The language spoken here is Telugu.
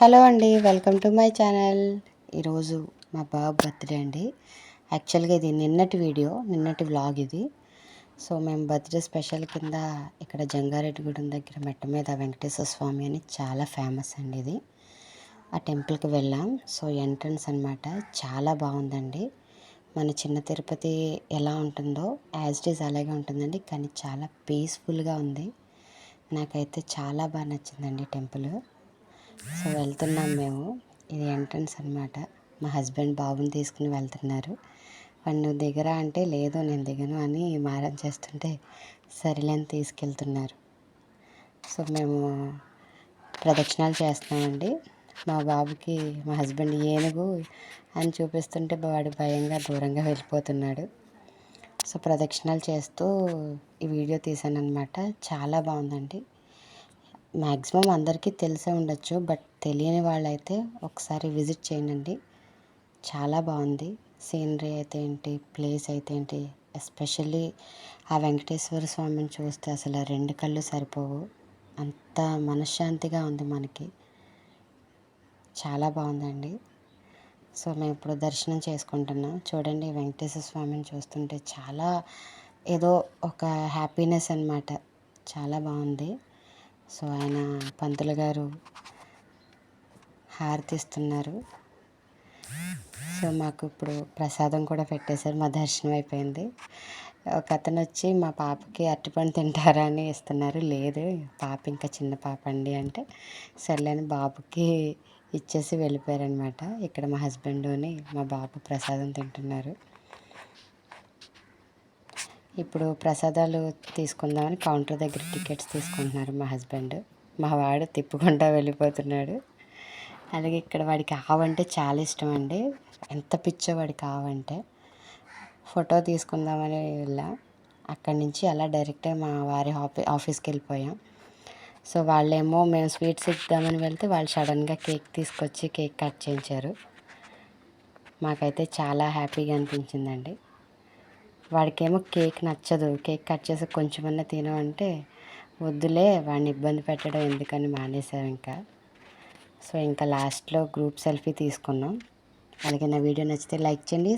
హలో అండి వెల్కమ్ టు మై ఛానల్. ఈరోజు మా బాబు బర్త్డే అండి. యాక్చువల్గా ఇది నిన్నటి వీడియో నిన్నటి వ్లాగ్ ఇది. సో మేము బర్త్డే స్పెషల్ కింద ఇక్కడ జంగారెడ్డిగూడెం దగ్గర మెట్ట మీద వెంకటేశ్వర స్వామి అని చాలా ఫేమస్ అండి ఇది. ఆ టెంపుల్కి వెళ్ళాం. సో ఎంట్రన్స్ అనమాట చాలా బాగుందండి. మన చిన్న తిరుపతి ఎలా ఉంటుందో యాజ్ ఇట్ ఈజ్ అలాగే ఉంటుందండి. కానీ చాలా పీస్ఫుల్గా ఉంది. నాకైతే చాలా బాగా నచ్చిందండి టెంపుల్. సో వెళ్తున్నాం మేము. ఇది ఎంట్రన్స్ అనమాట మా హస్బెండ్ బాబుని తీసుకుని వెళ్తున్నారు. వాడు నువ్వు దిగరా అంటే లేదు నేను దిగను అని మారం చేస్తుంటే సరేలేని తీసుకెళ్తున్నారు. సో మేము ప్రదక్షిణాలు చేస్తున్నామండి. మా బాబుకి మా హస్బెండ్ ఏనుగు అని చూపిస్తుంటే వాడు భయంగా దూరంగా వెళ్ళిపోతున్నాడు. సో ప్రదక్షిణాలు చేస్తూ ఈ వీడియో తీసాను అనమాట చాలా బాగుందండి. మ్యాక్సిమం అందరికీ తెలిసే ఉండొచ్చు బట్ తెలియని వాళ్ళైతే ఒకసారి విజిట్ చేయండి చాలా బాగుంది. సీనరీ అయితే ఏంటి ప్లేస్ అయితే ఏంటి ఎస్పెషల్లీ ఆ వెంకటేశ్వర స్వామిని చూస్తే అసలు రెండు కళ్ళు సరిపోవు. అంత మనశ్శాంతిగా ఉంది మనకి. చాలా బాగుందండి. సో మేము ఇప్పుడు దర్శనం చేసుకుంటున్నాం. చూడండి వెంకటేశ్వర స్వామిని చూస్తుంటే చాలా ఏదో ఒక హ్యాపీనెస్ అనమాట చాలా బాగుంది. సో ఆయన పంతులు గారు హారతిస్తున్నారు. సో మాకు ఇప్పుడు ప్రసాదం కూడా పెట్టేశారు మా దర్శనం అయిపోయింది. ఒక అతను వచ్చి మా పాపకి అరటిపండు తింటారా అని ఇస్తున్నారు. లేదు పాప ఇంకా చిన్న పాప అండి అంటే సర్లేని బాబుకి ఇచ్చేసి వెళ్ళిపోయారనమాట ఇక్కడ మా హస్బెండ్ని మా బాబు ప్రసాదం తింటున్నారు. ఇప్పుడు ప్రసాదాలు తీసుకుందామని కౌంటర్ దగ్గర టికెట్స్ తీసుకుంటున్నారు మా హస్బెండ్. మా వాడు తిప్పుకుంటా వెళ్ళిపోతున్నాడు. అలాగే ఇక్కడ వాడికి ఆవంటే చాలా ఇష్టం అండి ఎంత పిచ్చో వాడికి ఆవంటే. ఫోటో తీసుకుందామని వెళ్ళా. అక్కడి నుంచి అలా డైరెక్ట్గా మా వారి ఆఫీ ఆఫీస్కి వెళ్ళిపోయాం. సో వాళ్ళేమో మేము స్వీట్స్ ఇద్దామని వెళ్తే వాళ్ళు సడన్గా కేక్ తీసుకొచ్చి కేక్ కట్ చేయించారు. మాకైతే చాలా హ్యాపీగా అనిపించిందండి. వాడికేమో కేక్ నచ్చదు. కేక్ కట్ చేసి కొంచెమన్నా తిను అంటే వద్దులే వాడిని ఇబ్బంది పెట్టడం ఎందుకని మానేసాం ఇంకా. సో ఇంకా లాస్ట్లో గ్రూప్ సెల్ఫీ తీసుకున్నాం. అలాగే నా వీడియో నచ్చితే లైక్ చేయండి